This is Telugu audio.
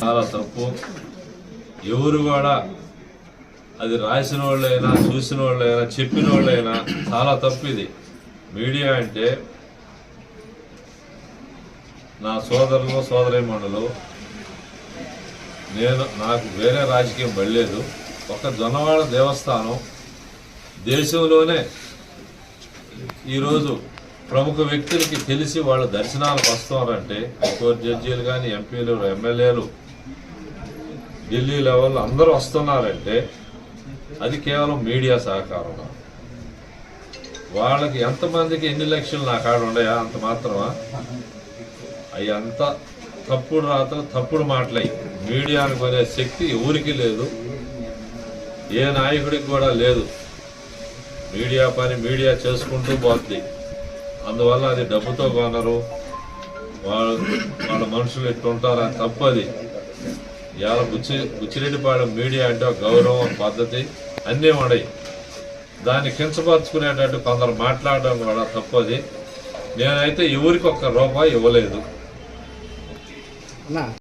చాలా తప్పు. ఎవరు కూడా అది రాసిన వాళ్ళైనా చూసిన వాళ్ళైనా చెప్పిన వాళ్ళైనా చాలా తప్పు ఇది. మీడియా అంటే నా సోదరులు సోదరీమణులు నేను నాకు వేరే రాజకీయం పడలేదు. ఒక జొన్నవాడ దేవస్థానం దేశంలోనే ఈరోజు ప్రముఖ వ్యక్తులకి తెలిసి వాళ్ళు దర్శనాలకు వస్తున్నారంటే హైకోర్టు జడ్జీలు కానీ ఎంపీలు ఎమ్మెల్యేలు ఢిల్లీ లెవెల్లో అందరూ వస్తున్నారంటే అది కేవలం మీడియా సహకారం వాళ్ళకి ఎంతమందికి ఎన్ని లక్షలు నా కాడ ఉన్నాయా? అంత మాత్రమా? అవి అంత తప్పుడు రాతలు తప్పుడు మాటలయ్యి మీడియాను కొనే శక్తి ఎవరికి లేదు. ఏ నాయకుడికి కూడా లేదు. మీడియా పని మీడియా చేసుకుంటూ పోతుంది అందువల్ల అది డబ్బుతో కొనరు. వాళ్ళు వాళ్ళ మనుషులు ఎట్టుంటారు అది తప్పది. ఇవాళ బుచ్చి బుచ్చిరెడ్డిపాళెం మీడియా అంటే ఒక గౌరవం పద్ధతి అన్నీ ఉన్నాయి. దాన్ని కించపరచుకునేటట్టు కొందరు మాట్లాడడం కూడా తప్పది. నేనైతే ఎవరికి ఒక్క రూపాయి ఇవ్వలేదు.